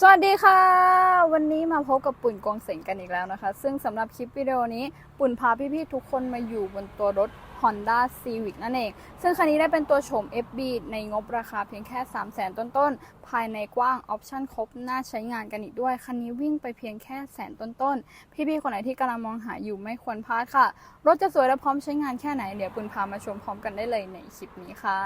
สวัสดีค่ะ วันนี้มาพบกับปุ่นกองเสงกันอีกแล้วนะคะ ซึ่งสำหรับคลิปวิดีโอนี้ปุ่นพาพี่ๆทุกคนมาอยู่บนตัวรถ Honda Civic นั่นเอง ซึ่งคันนี้ได้เป็นตัวโฉม FB ในงบราคาเพียงแค่ 3 0 0 0 0 0 ต้นๆ ภายในกว้างออปชั่นครบ น่าใช้งานกันอีกด้วย คันนี้วิ่งไปเพียงแค่แสนต้นๆ พี่ๆ คนไหนที่กำลังมองหาอยู่ไม่ควรพลาดค่ะ รถจะสวยและพร้อมใช้งานแค่ไหน เดี๋ยวปุ่นพามาชมพร้อมกันได้เลยในคลิปนี้ค่ะ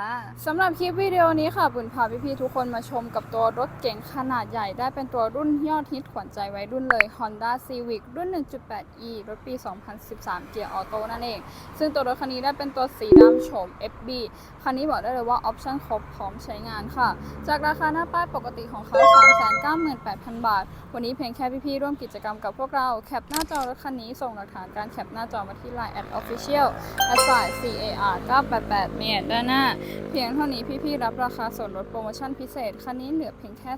สำหรับคลิปวิดีโอนี้ค่ะปุ่นพาพี่ๆ ทุกคนมาชมกับตัวรถเก๋งขนาดใหญ่ได้เป็นตัวรุ่นยอดฮิตขวัญใจไว้รุ่นเลย Honda Civic รุ่น 1.8e รถปี 2013 เกียร์ออโต้นั่นเอง ซึ่งตัวรถคันนี้ได้เป็นตัวสีดำโฉม FB คันนี้บอกได้เลยว่าออปชั่นครบพร้อมใช้งานค่ะ จากราคาหน้าป้ายปกติของเขา 398,000 บาท วันนี้เพียงแค่พี่ๆร่วมกิจกรรมกับพวกเรา แคปหน้าจอรถคันนี้ส่งหลักฐานการแคปหน้าจอมาที่ Line at official a s i CAR 988เมียด้านหน้า เพียงเท่านี้พี่ๆรับราคาส่วนลดโปรโมชั่นพิเศษ คันนี้เหลือเพียงแค่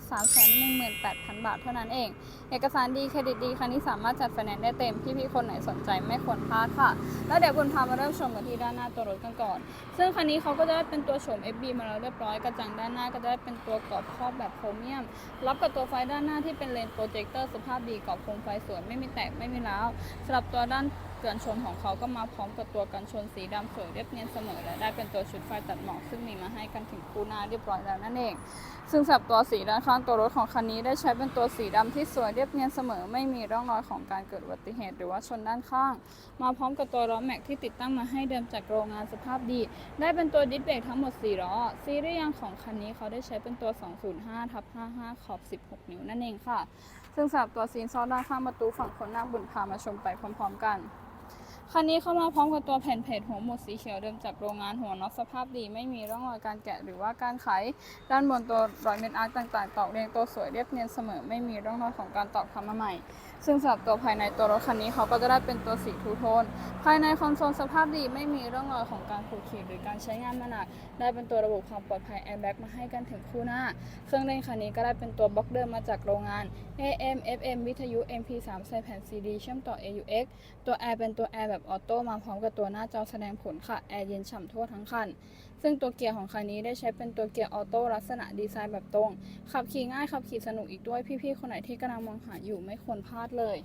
318,000 บาทเท่านั้นเอง เอกสารดีเครดิตดีคันนี้สามารถจัดไฟแนนซ์ได้เต็มพี่ๆคนไหนสนใจไม่ควรพลาดค่ะ แล้วเดี๋ยวคุณพามาเริ่มชมกันที่ด้านหน้าตัวรถกันก่อน ซึ่งคันนี้เขาก็จะได้เป็นตัวโฉม FB มาแล้วเรียบร้อยกระจังด้านหน้าก็จะได้เป็นตัวกรอบครอบแบบโครเมียม รับกับตัวไฟด้านหน้าที่เป็นเลนโปรเจคเตอร์สภาพดีกรอบโคมไฟสวยไม่มีแตกไม่มีร้าวสำหรับตัวด้าน กันชนของเขาก็มาพร้อมกับตัวกันชนสีดำสวยเรียบเนียนเสมอและได้เป็นตัวชุดไฟตัดหมอกซึ่งมีมาให้กันถึงคู่หน้าเรียบร้อยแล้วนั่นเอง ซึ่งสำหรับตัวสีด้านข้างตัวรถของคันนี้ได้ใช้เป็นตัวสีดำที่สวยเรียบเนียนเสมอ ไม่มีร่องรอยของการเกิดอุบัติเหตุ หรือว่าชนด้านข้าง มาพร้อมกับตัวล้อแม็กที่ติดตั้งมาให้เดิมจากโรงงานสภาพดี ได้เป็นตัวดิสเบรกทั้งหมด4ล้อซีรีส์ยางของคันนี้เขาได้ใช้เป็นตัว 205ทับ55 ขอบ 16 นิ้วนั่นเองค่ะ ซึ่งสำหรับตัวซีนซอลด้านข้างประตูฝั่งคนนั่งบุญพามาชมไปพร้อมๆกัน คันนี้เข้ามาพร้อมกับตัวแผ่นเพจหัวหมุดสีเขียวเดิมจากโรงงานหัวน็อตสภาพดีไม่มีร่องรอยการแกะหรือว่าการไข ด้านบนตัวรอยเม็ดอาร์คต่างๆ ตอกเรียงตัวสวยเรียบเนียนเสมอ ไม่มีร่องรอยของการตอกทำมาใหม่ ซึ่งสำหรับตัวภายในตัวรถคันนี้เขาก็จะได้เป็นตัวสีทูโทน ภายในคอนโซลสภาพดีไม่มีร่องรอยของการขูดขีดหรือการใช้งานมาหนัก ได้เป็นตัวระบบความปลอดภัยแอร์แบ็กมาให้กันถึงคู่หน้า เครื่องเล่นคันนี้ก็ได้เป็นตัวบล็อกเดิมมาจากโรงงาน AM FM วิทยุ MP3 ใส่แผ่น CD เชื่อมต่อ AUX ตัวแอร์เป็นตัวแอร์แบบออโต้มาพร้อมกับตัวหน้าจอแสดงผลค่ะ แอร์เย็นฉ่ำทั่วทั้งคัน ซึ่งตัวเกียร์ของคันนี้ได้ใช้เป็นตัวเกียร์ออโต้ลักษณะดีไซน์แบบตรง ขับขี่ง่ายขับขี่สนุกอีกด้วยพี่ๆคนไหนที่กำลังมองหาอยู่ไม่ควรพลาดเลย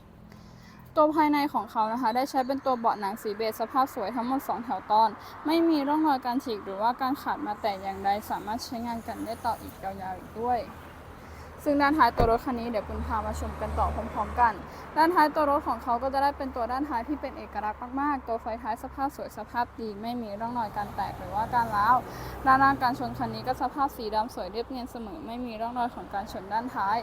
ตัวภายในของเขานะคะ ได้ใช้เป็นตัวเบาะหนังสีเบจสภาพสวยทั้งหมด 2 แถวตอน ไม่มีร่องรอยการฉีกหรือว่าการขาดมาแต่อย่างใดสามารถใช้งานกันได้ต่ออีกยาวๆอีกด้วย ซึ่งด้านท้ายตัวรถคันนี้เดี๋ยวคุณพามาชมกันต่อพร้อมๆกัน ด้านท้ายตัวรถของเขาก็จะได้เป็นตัวด้านท้ายที่เป็นเอกลักษณ์มากๆ ตัวไฟท้ายสภาพสวยสภาพดี ไม่มีร่องรอยการแตกหรือว่าการร้าวด้านล่างการชนคันนี้ก็สภาพสีดำสวยเรียบเนียนเสมอ ไม่มีร่องรอยของการชนด้านท้าย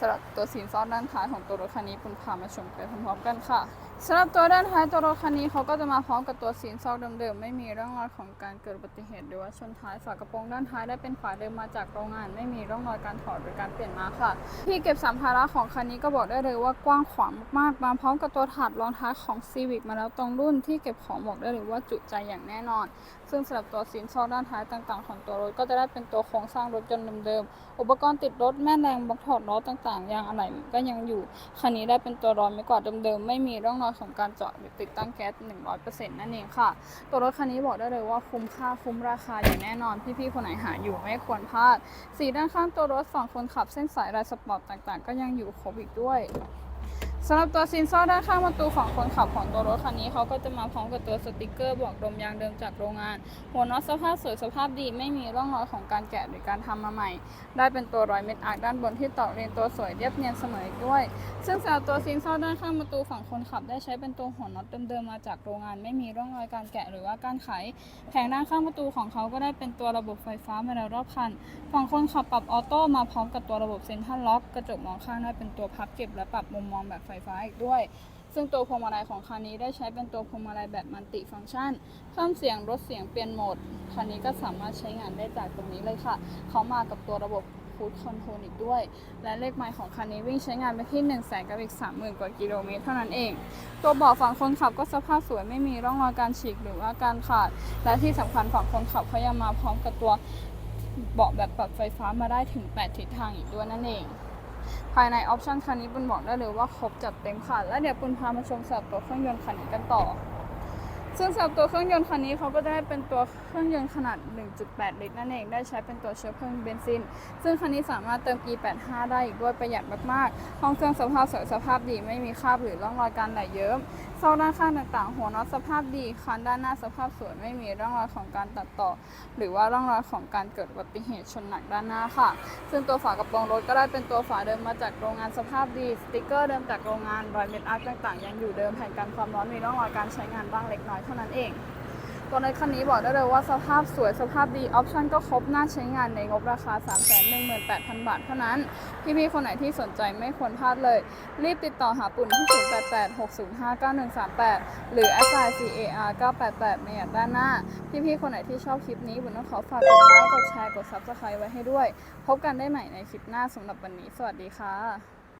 สำหรับตัวสีซ้อนด้านท้ายของตัวรถคันนี้คุณพามาชมกันพร้อมๆกันค่ะ สำหรับตัวด้านท้ายตัวรถคันนี้เขาก็จะมาพร้อมกับตัวสีซอกเดิมๆ ไม่มีร่องรอยของการเกิดอุบัติเหตุหรือว่าชนท้ายฝากระโปรงด้านท้ายได้เป็นฝาเดิมมาจากโรงงาน ไม่มีร่องรอยการถอดหรือการเปลี่ยนมาค่ะ ที่เก็บสัมภาระของคันนี้ก็บอกได้เลยว่ากว้างขวางมากๆมาพร้อมกับตัวถาดรองท้ายของ Civic มาแล้วตรงรุ่นที่เก็บของบอกได้เลยว่าจุใจอย่างแน่นอน ซึ่งสำหรับตัวสินซอกด้านท้ายต่างๆ ของตัวรถก็จะได้เป็นตัวโครงสร้างรถยนต์เดิมๆอุปกรณ์ติดรถแม่แรงบล็อกถอดล้อต่างๆยางอะไหล่ก็ยังอยู่คันนี้ได้เป็นตัวรอยไม่กวาเดิมๆไม่มีร่องรอยของการเจาะหรือติดตั้งแก๊ส 100%นั่นเองค่ะ ตัวรถคันนี้บอกได้เลยว่าคุ้มค่าคุ้มราคาอย่างแน่นอน พี่ๆ คนไหนหาอยู่ไม่ควรพลาด สีด้านข้างตัวรถฝั่งคนขับเส้นสายลายสปอร์ตต่างๆ ก็ยังอยู่ครบอีกด้วย สำหรับตัวซินซอด้านข้างประตูของคนขับของตัวรถคันนี้เขาก็จะมาพร้อมกับตัวสติกเกอร์บอกลมยางเดิมจากโรงงาน หัวน็อตสภาพสวยสภาพดีไม่มีร่องรอยของการแกะหรือการทำมาใหม่ ได้เป็นตัวรอยเม็ดอาร์ด้านบนที่ตอกเรียงตัวสวยเรียบเนียนเสมอด้วย ซึ่งสำหรับตัวซินซอด้านข้างประตูฝั่งคนขับได้ใช้เป็นตัวหัวน็อตเดิมๆมาจากโรงงาน ไม่มีร่องรอยการแกะหรือว่าการไข แผงด้านข้างประตูของเขาก็ได้เป็นตัวระบบไฟฟ้ามาแล้วรอบคัน ฝั่งคนขับปรับออโต้มาพร้อมกับตัวระบบเซ็นทรัลล็อกกระจกมองข้างได้เป็นตัวพับเก็บและปรับมุมมองแบบฟฟ้าอีกด้วย ซึ่งตัวพวงมาลัยของคันนี้ได้ใช้เป็นตัวพวงมาลัยแบบมัลติฟังก์ชันเพิ่มเสียงลดเสียงเปลี่ยนโหมด คันนี้ก็สามารถใช้งานได้จากตรงนี้เลยค่ะ เขามากับตัวระบบฟูดคอนโทรลอีกด้วย และเลขไมล์ของคันนี้วิ่งใช้งานไปที่1 0 0 0 0แสนกับอีก 30,000 กว่ากิโลเมตรเท่านั้นเอง ตัวเบาะฝั่งคนขับก็สภาพสวยไม่มีร่องรอยการฉีกหรือว่าการขาด และที่สำคัญฝั่งคนขับเขายังมาพร้อมกับตัวเบาะแบบปรับไฟฟ้ามาได้ถึง 8 ทิศทางอีกด้วยนั่นเอง ภายในออปชันคันนี้ปุณบอกได้เลยว่าครบจัดเต็มค่ะ แล้วเดี๋ยวปุณพามาชมสับตัวเครื่องยนต์คันนี้กันต่อ ซึ่งสำหรับตัวเครื่องยนต์คันนี้เขาก็จะได้เป็นตัวเครื่องยนต์ขนาด 1.8 ลิตรนั่นเอง ได้ใช้เป็นตัวเชื้อเพลิงเบนซิน ซึ่งคันนี้สามารถเติม E85 ได้อีกด้วยประหยัดมากๆห้องเครื่องสภาพสวยสภาพดีไม่มีคราบหรือร่องรอยการไหลเยิ้ม ซอกด้านข้างต่างๆ หัวน็อตสภาพดีคันด้านหน้าสภาพสวยไม่มีร่องรอยของการตัดต่อ หรือว่าร่องรอยของการเกิดอุบัติเหตุชนหนักด้านหน้าค่ะ ซึ่งตัวฝากระโปรงรถก็ได้เป็นตัวฝาเดิมมาจากโรงงานสภาพดีสติกเกอร์เดิมจากโรงงานรอยเม็ดอาร์ตต่างๆ ยังอยู่เดิมแผ่นกันความร้อนมีร่องรอยการใช้งานบ้างเล็กน้อยเท่านั้นเอง ตัวรถคันนี้บอกได้เลยว่าสภาพสวยสภาพดีออปชั่นก็ครบน่าใช้งานในงบราคา 318,000 บาทเท่านั้น พี่ๆคนไหนที่สนใจไม่ควรพลาดเลย รีบติดต่อหาปุ่นที่ 0886059138 หรือ s i CAR 988ในแอดด้านหน้า พี่ๆคนไหนที่ชอบคลิปนี้บุญต้องขอฝากกดไลค์กดแชร์กด Subscribe ไว้ให้ด้วย พบกันได้ใหม่ในคลิปหน้าสำหรับวันนี้ สวัสดีค่ะ